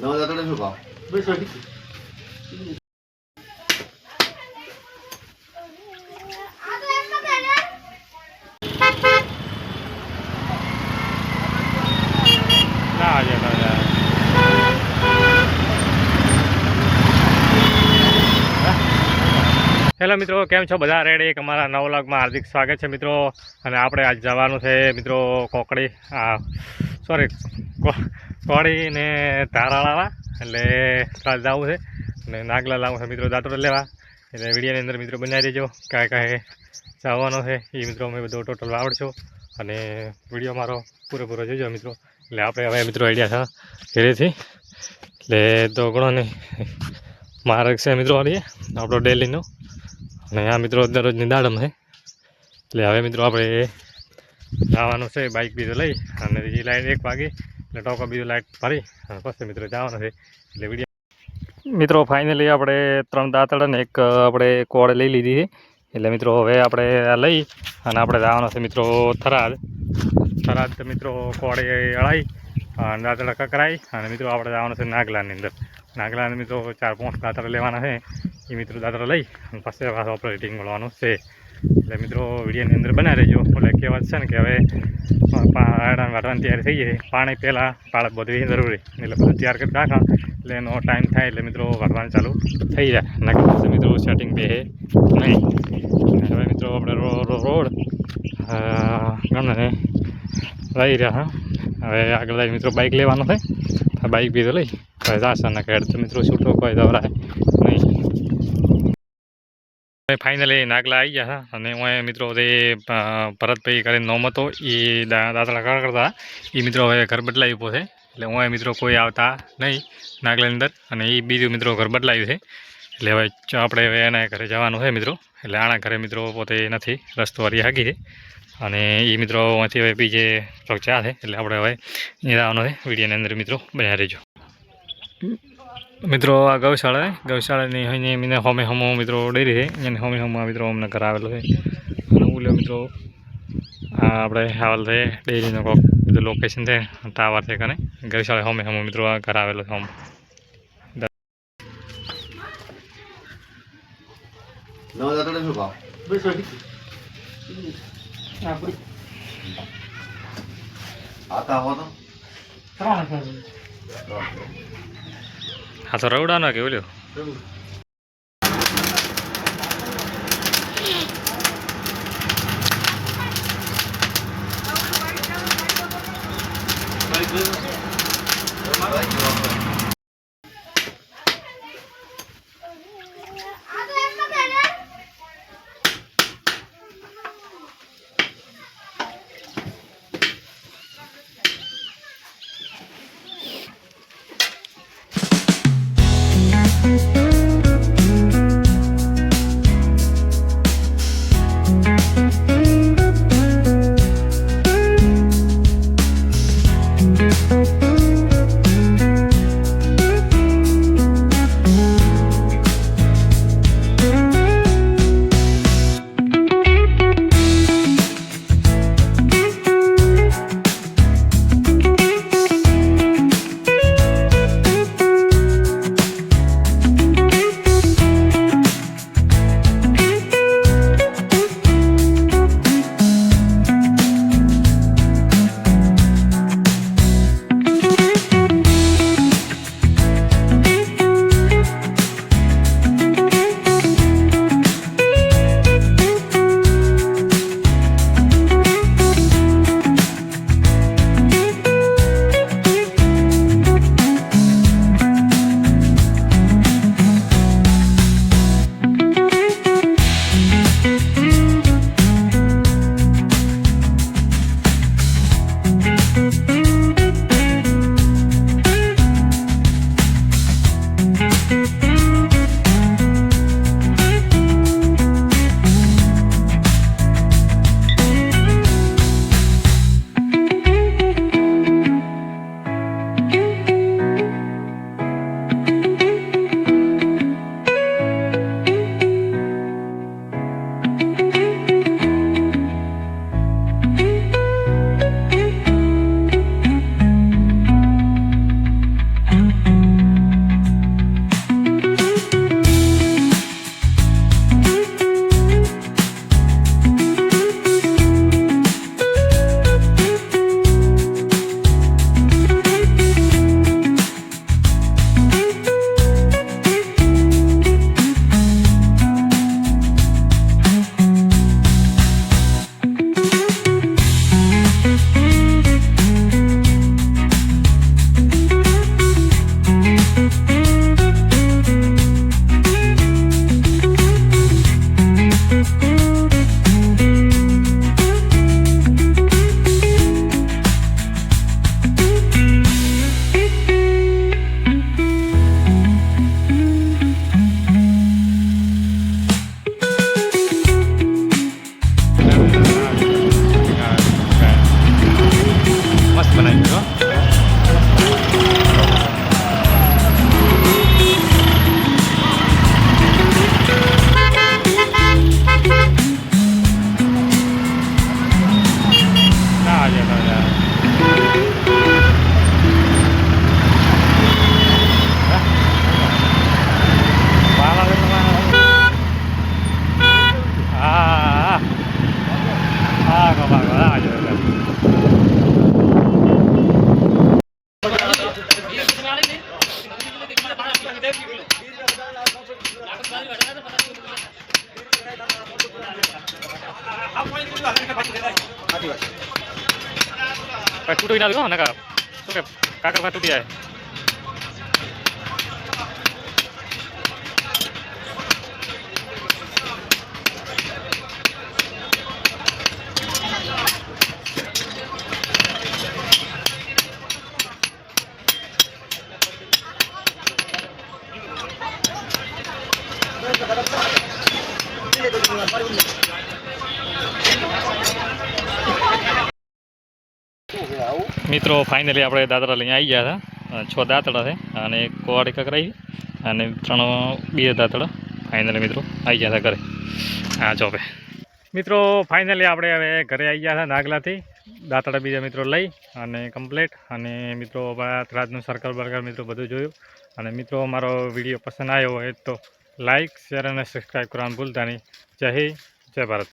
નવા હજાર શું ભાવ હેલો મિત્રો, કેમ છો બધા? રેડી, એક અમારા નવ લાખમાં હાર્દિક સ્વાગત છે મિત્રો. અને આપણે આજ જવાનું છે મિત્રો કોકડી. આ સોરી કોળી ને ધારાળાવા, એટલે કાલ જવું છે. અને નાગલા લાવવું છે, મિત્રો દાંતડો લેવા. એટલે વિડીયોની અંદર મિત્રો બનાવી દેજો. કાંઈ કાંઈ જવાનો છે, એ મિત્રો અમે બધો ટોટલ આવડશો અને વીડિયો મારો પૂરેપૂરો જોજો મિત્રો. એટલે આપણે હવે મિત્રો આઈડિયા છે ઘરેથી એટલે તો ઘણો ને માર્ગ છે મિત્રો અડીએ આપણો ડેલીનો. અને આ મિત્રો દરરોજની દાડમ છે. એટલે હવે મિત્રો આપણે જવાનું છે બાઇક બીજો લઈ. અને બીજી લાઈન એક વાગી. એટલે ટોકો બીજું લાઇટ ભરી અને પછી મિત્રો જવાનું છે. એટલે વીડિયો મિત્રો ફાઇનલી આપણે ત્રણ દાંતડા અને એક આપણે કોળ લઈ લીધી છે. એટલે મિત્રો, હવે આપણે લઈ અને આપણે જવાનું છે મિત્રો થરાદ. થરાદ મિત્રો કોળે અળાઈ અને દાંતડા કકરાઈ અને મિત્રો આપણે જવાનું છે નાગલાની અંદર. નાગલાની મિત્રો ચાર પાંચ દાંતડા લેવાના છે. એ મિત્રો દાદરા લઈ અને પછી પાછું ઓપરેટિંગ મળવાનું છે. એટલે મિત્રો, વિડીયોની અંદર બનાવી રહેજો એટલે કહેવત છે ને કે હવે પાડા વાટવાની તૈયારી થઈ જાય પાણી પહેલાં પાળક બધું જરૂરી. એટલે બધું તૈયાર કરી રાખા. એટલે એનો ટાઈમ થાય એટલે મિત્રો વાટવાનું ચાલુ થઈ જાય. પછી મિત્રો સેટિંગ બે નહીં. હવે મિત્રો આપણે રોડ ગમે લઈ રહ્યા. હવે આગળ મિત્રો બાઇક લેવાનો થાય. બાઈક બી તો લઈ. હવે જાશે ને તો મિત્રો છૂટો કોઈ દવરાય. ફાઇનલી નાગલા આવી ગયા હતા અને હું મિત્રો તે ભરતભાઈ કરીને નોમ હતો, એ દાદા કર કરતા, એ મિત્રો હવે ઘર બદલાવી ઊભો છે. એટલે હું મિત્રો કોઈ આવતા નહીં નાગલાની અંદર અને એ બીજું મિત્રો ઘર બદલાવ્યું છે. એટલે હવે આપણે હવે એના ઘરે જવાનું છે મિત્રો. એટલે આના ઘરે મિત્રો પોતે નથી, રસ્તો હરી હાકી છે. અને એ મિત્રો અહીંથી હવે બીજે ચોક ચા છે. એટલે આપણે હવે જવાનું છે. વિડીયોની અંદર મિત્રો બન્યા રહેજો. મિત્રો આ ગૌશાળા ગૌશાળાની અહીં મને હોમે હમો મિત્રો ડેરી છે. અને હોમે હમો મિત્રો અમને ઘર આવેલો છે. અને ઉલ્યો મિત્રો આ આપણે હાલ છે ડેરીનો કોક બધું લોકેશન છે ટાવર છે કને. ગૌશાળા હોમે હમો મિત્રો આ ઘર આવેલો છે હમ આતા હો તો. ત્રણ હજાર હા તો રવડાનો કે ઓલ્યો મિત્રો ના છે ના ટૂટી ના દો ને કાકા શું કે કાકા ટૂટી જાય મિત્રો ફાઇનલી આપણે દાદરા લઈને આવી ગયા હતા. છ દાંતડા છે અને એક કોવાડી કકરાઈ અને ત્રણ, બે દાંતડા ફાઇનલી મિત્રો આવી ગયા હતા ઘરે. હા ચોપે મિત્રો ફાઇનલી આપણે હવે ઘરે આવી ગયા હતા નાગલાથી. દાંતડા બીજા મિત્રો લઈ અને કમ્પ્લેટ અને મિત્રો રાજનું સર્કલ બર્કર મિત્રો બધું જોયું. અને મિત્રો મારો વીડિયો પસંદ આવ્યો હોય તો લાઇક શેર અને સબસ્ક્રાઈબ કરવાનું ભૂલતા નહીં. જય હિન્દ, જય ભારત.